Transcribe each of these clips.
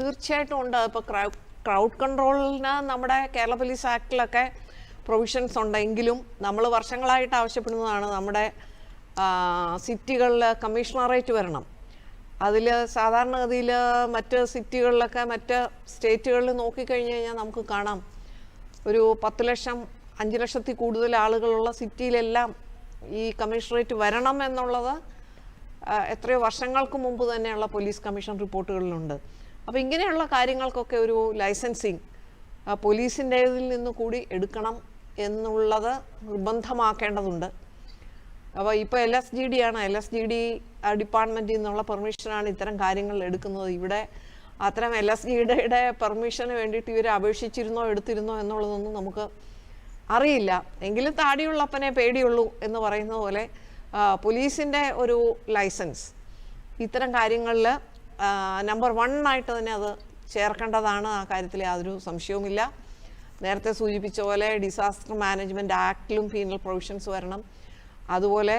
തീർച്ചയായിട്ടും ഉണ്ട്. ഇപ്പോൾ ക്രൗഡ് കൺട്രോളിന് നമ്മുടെ കേരള പോലീസ് ആക്ടിലൊക്കെ പ്രൊവിഷൻസ് ഉണ്ടെങ്കിലും നമ്മൾ വർഷങ്ങളായിട്ട് ആവശ്യപ്പെടുന്നതാണ് നമ്മുടെ സിറ്റികളിൽ കമ്മീഷണറേറ്റ് വരണം. അതിൽ സാധാരണഗതിയിൽ മറ്റ് സിറ്റികളിലൊക്കെ മറ്റ് സ്റ്റേറ്റുകളിൽ നോക്കിക്കഴിഞ്ഞ് കഴിഞ്ഞാൽ നമുക്ക് കാണാം. ഒരു പത്ത് ലക്ഷം അഞ്ച് ലക്ഷത്തിൽ കൂടുതൽ ആളുകളുള്ള സിറ്റിയിലെല്ലാം ഈ കമ്മീഷണറേറ്റ് വരണം എന്നുള്ളത് എത്രയോ വർഷങ്ങൾക്ക് മുമ്പ് തന്നെയുള്ള പോലീസ് കമ്മീഷൻ റിപ്പോർട്ടുകളിലുണ്ട്. അപ്പോൾ ഇങ്ങനെയുള്ള കാര്യങ്ങൾക്കൊക്കെ ഒരു ലൈസൻസിങ് പോലീസിന്റേതിൽ നിന്ന് കൂടി എടുക്കണം എന്നുള്ളത് നിർബന്ധമാക്കേണ്ടതുണ്ട്. അപ്പോൾ ഇപ്പോൾ എൽ എസ് ജി ഡി ആണ്. എൽ എസ് ജി ഡി ഡിപ്പാർട്ട്മെന്റിൽ നിന്നുള്ള പെർമിഷനാണ് ഇത്തരം കാര്യങ്ങൾ എടുക്കുന്നത്. ഇവിടെ അത്തരം എൽ എസ് ജി ഡിയുടെ പെർമിഷന് വേണ്ടിയിട്ട് ഇവർ അപേക്ഷിച്ചിരുന്നോ എടുത്തിരുന്നോ എന്നുള്ളതൊന്നും നമുക്ക് അറിയില്ല. എങ്കിലും താടിയുള്ളപ്പനെ പേടിയുള്ളൂ എന്ന് പറയുന്ന പോലെ പോലീസിന്റെ ഒരു ലൈസൻസ് ഇത്തരം കാര്യങ്ങളിൽ നമ്പർ വൺ ആയിട്ട് തന്നെ അത് ചേർക്കേണ്ടതാണ്. ആ കാര്യത്തിൽ യാതൊരു സംശയവുമില്ല. നേരത്തെ സൂചിപ്പിച്ച പോലെ ഡിസാസ്റ്റർ മാനേജ്മെന്റ് ആക്ടിലും പീനൽ പ്രൊവിഷൻസ് വരണം. അതുപോലെ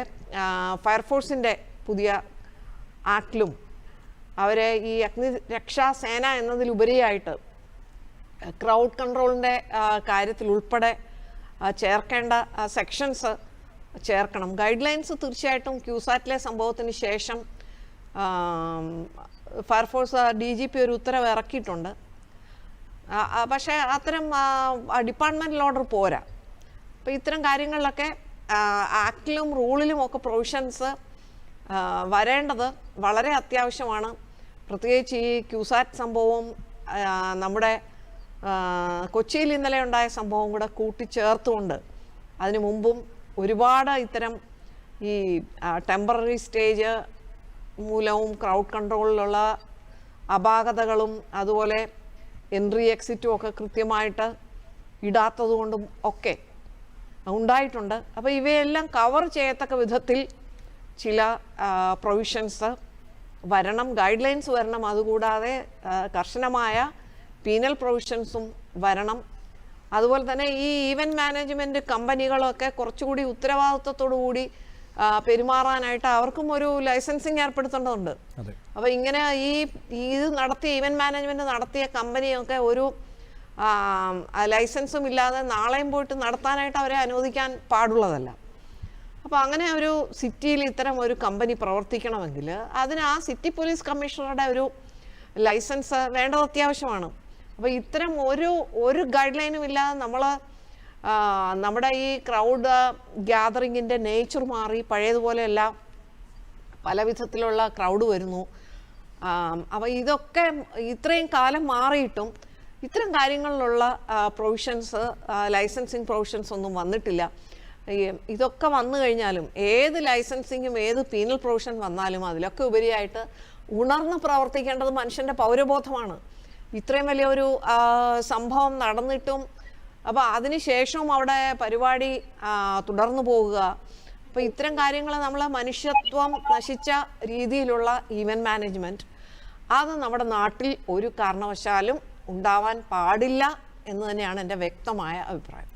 ഫയർഫോഴ്സിന്റെ പുതിയ ആക്ടിലും അവരെ ഈ അഗ്നി രക്ഷാ സേന എന്നതിലുപരിയായിട്ട് ക്രൗഡ് കൺട്രോളിന്റെ കാര്യത്തിൽ ഉൾപ്പെടെ ചേർക്കേണ്ട സെക്ഷൻസ് ചേർക്കണം. ഗൈഡ് ലൈൻസ് തീർച്ചയായിട്ടും ക്യൂസാറ്റിലെ സംഭവത്തിന് ശേഷം ഫയർഫോഴ്സ് ഡി ജി പി ഒരു ഉത്തരവ് ഇറക്കിയിട്ടുണ്ട്. പക്ഷേ അത്തരം ഡിപ്പാർട്ട്മെന്റൽ ഓർഡർ പോരാ. അപ്പോൾ ഇത്തരം കാര്യങ്ങളിലൊക്കെ ആക്ടിലും റൂളിലും ഒക്കെ പ്രൊവിഷൻസ് വരേണ്ടത് വളരെ അത്യാവശ്യമാണ്. പ്രത്യേകിച്ച് ഈ ക്യൂസാറ്റ് സംഭവവും നമ്മുടെ കൊച്ചിയിൽ ഇന്നലെ ഉണ്ടായ സംഭവവും കൂടെ കൂട്ടിച്ചേർത്തുകൊണ്ട് അതിനു മുമ്പും ഒരുപാട് ഇത്തരം ഈ ടെമ്പററി സ്റ്റേജ് മൂലവും ക്രൗഡ് കൺട്രോളിലുള്ള അപാകതകളും അതുപോലെ എൻട്രി എക്സിറ്റും ഒക്കെ കൃത്യമായിട്ട് ഇടാത്തതുകൊണ്ടും ഒക്കെ ഉണ്ടായിട്ടുണ്ട്. അപ്പോൾ ഇവയെല്ലാം കവർ ചെയ്യത്തക്ക വിധത്തിൽ ചില പ്രൊവിഷൻസ് വരണം ഗൈഡ് ലൈൻസ് വരണം അതുകൂടാതെ കർശനമായ പീനൽ പ്രൊവിഷൻസും വരണം. അതുപോലെ തന്നെ ഈ ഈവന്റ് മാനേജ്മെന്റ് കമ്പനികളൊക്കെ കുറച്ചുകൂടി ഉത്തരവാദിത്വത്തോടു കൂടി പെരുമാറാനായിട്ട് അവർക്കും ഒരു ലൈസൻസിങ് ഏർപ്പെടുത്തേണ്ടതുണ്ട്. അപ്പോൾ ഇങ്ങനെ ഈ ഈ ഇത് നടത്തിയ ഇവന്റ് മാനേജ്മെന്റ് നടത്തിയ കമ്പനിയൊക്കെ ഒരു ലൈസൻസും ഇല്ലാതെ നാളെയും പോയിട്ട് നടത്താനായിട്ട് അവരെ അനുവദിക്കാൻ പാടുള്ളതല്ല. അപ്പോൾ അങ്ങനെ ഒരു സിറ്റിയിൽ ഇത്തരം ഒരു കമ്പനി പ്രവർത്തിക്കണമെങ്കിൽ അതിന് ആ സിറ്റി പോലീസ് കമ്മീഷണറുടെ ഒരു ലൈസൻസ് വേണ്ടത് അത്യാവശ്യമാണ്. അപ്പോൾ ഇത്തരം ഒരു ഒരു ഗൈഡ് ലൈനും ഇല്ലാതെ നമ്മൾ നമ്മുടെ ഈ ക്രൗഡ് ഗ്യാതറിങ്ങിന്റെ നേച്ചർ മാറി പഴയതുപോലെയല്ല. പല വിധത്തിലുള്ള ക്രൗഡ് വരുന്നു. അപ്പോൾ ഇതൊക്കെ ഇത്രയും കാലം മാറിയിട്ടും ഇത്തരം കാര്യങ്ങളിലുള്ള പ്രൊവിഷൻസ് ലൈസൻസിങ് പ്രൊവിഷൻസ് ഒന്നും വന്നിട്ടില്ല. ഇതൊക്കെ വന്നു കഴിഞ്ഞാലും ഏത് ലൈസൻസിങ്ങും ഏത് പീനൽ പ്രൊവിഷൻ വന്നാലും അതിലൊക്കെ ഉപരിയായിട്ട് ഉണർന്ന് പ്രവർത്തിക്കേണ്ടത് മനുഷ്യന്റെ പൗരബോധമാണ്. ഇത്രയും വലിയൊരു സംഭവം നടന്നിട്ടും അപ്പോൾ അതിനുശേഷവും അവിടെ പരിപാടി തുടർന്നു പോകുക അപ്പോൾ ഇത്തരം കാര്യങ്ങൾ നമ്മൾ മനുഷ്യത്വം നശിച്ച രീതിയിലുള്ള ഈവന്റ് മാനേജ്മെന്റ് അത് നമ്മുടെ നാട്ടിൽ ഒരു കാരണവശാലും ഉണ്ടാവാൻ പാടില്ല എന്ന് തന്നെയാണ് എന്റെ വ്യക്തമായ അഭിപ്രായം.